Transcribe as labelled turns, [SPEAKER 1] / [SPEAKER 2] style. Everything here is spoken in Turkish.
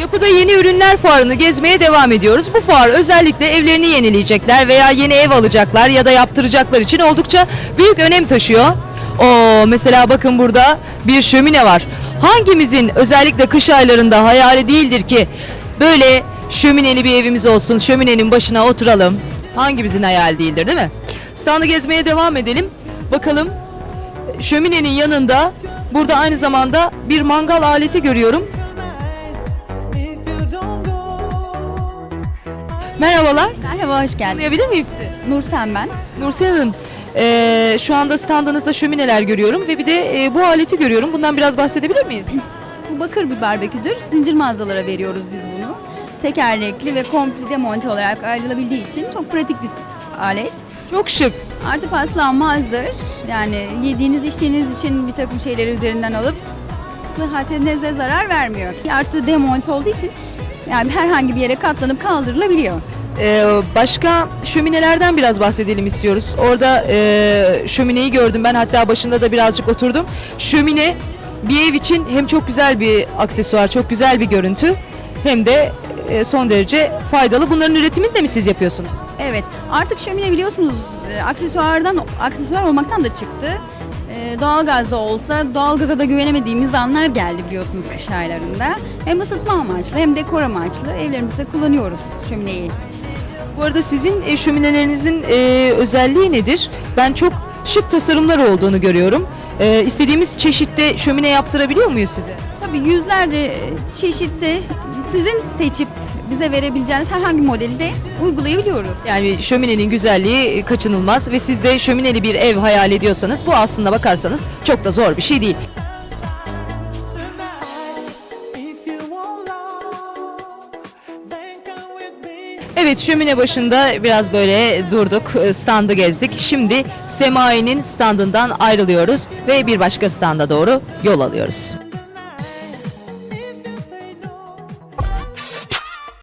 [SPEAKER 1] Kapıda yeni ürünler fuarını gezmeye devam ediyoruz. Bu fuar özellikle evlerini yenileyecekler veya yeni ev alacaklar ya da yaptıracaklar için oldukça büyük önem taşıyor. O mesela bakın burada bir şömine var. Hangimizin özellikle kış aylarında hayali değildir ki böyle şömineli bir evimiz olsun, şöminenin başına oturalım. Hangimizin hayali değildir değil mi? Standı gezmeye devam edelim. Bakalım şöminenin yanında burada aynı zamanda bir mangal aleti görüyorum. Merhabalar.
[SPEAKER 2] Merhaba, hoş geldin.
[SPEAKER 1] Tanıyabilir miyim sizi?
[SPEAKER 2] Nursen ben.
[SPEAKER 1] Nursel Hanım, eee, şu anda standınızda şömineler görüyorum ve bir de eee, bu aleti görüyorum. Bundan biraz bahsedebilir miyiz?
[SPEAKER 2] Bu bakır bir barbeküdür. Zincir mağazalara veriyoruz biz bunu. Tekerlekli ve komple demonte olarak ayrılabildiği için çok pratik bir alet.
[SPEAKER 1] Çok şık.
[SPEAKER 2] Artı paslanmazdır. Yani yediğiniz içtiğiniz için bir takım şeyleri üzerinden alıp sıhhatinize zarar vermiyor. Artı demonte olduğu için yani herhangi bir yere katlanıp kaldırılabiliyor.
[SPEAKER 1] Eee, başka şöminelerden biraz bahsedelim istiyoruz. Orada eee, şömineyi gördüm ben hatta başında da birazcık oturdum. Şömine bir ev için hem çok güzel bir aksesuar, çok güzel bir görüntü hem de eee, son derece faydalı. Bunların üretimini de mi siz yapıyorsunuz?
[SPEAKER 2] Evet, artık şömine biliyorsunuz e, aksesuardan aksesuar olmaktan da çıktı. E, doğalgazda olsa doğalgaza da güvenemediğimiz anlar geldi biliyorsunuz kış aylarında. Hem ısıtma amaçlı hem dekor amaçlı evlerimizde kullanıyoruz şömineyi.
[SPEAKER 1] Bu arada sizin e, şöminelerinizin e, özelliği nedir? Ben çok şık tasarımlar olduğunu görüyorum. E, istediğimiz çeşitte şömine yaptırabiliyor muyuz size?
[SPEAKER 2] Tabii yüzlerce çeşitte sizin seçip bize verebileceğiniz herhangi modeli de uygulayabiliyoruz.
[SPEAKER 1] Yani şöminenin güzelliği kaçınılmaz ve siz de şömineli bir ev hayal ediyorsanız bu aslında bakarsanız çok da zor bir şey değil. Evet şömine başında biraz böyle durduk, e, standı gezdik. Şimdi Semai'nin standından ayrılıyoruz ve bir başka standa doğru yol alıyoruz.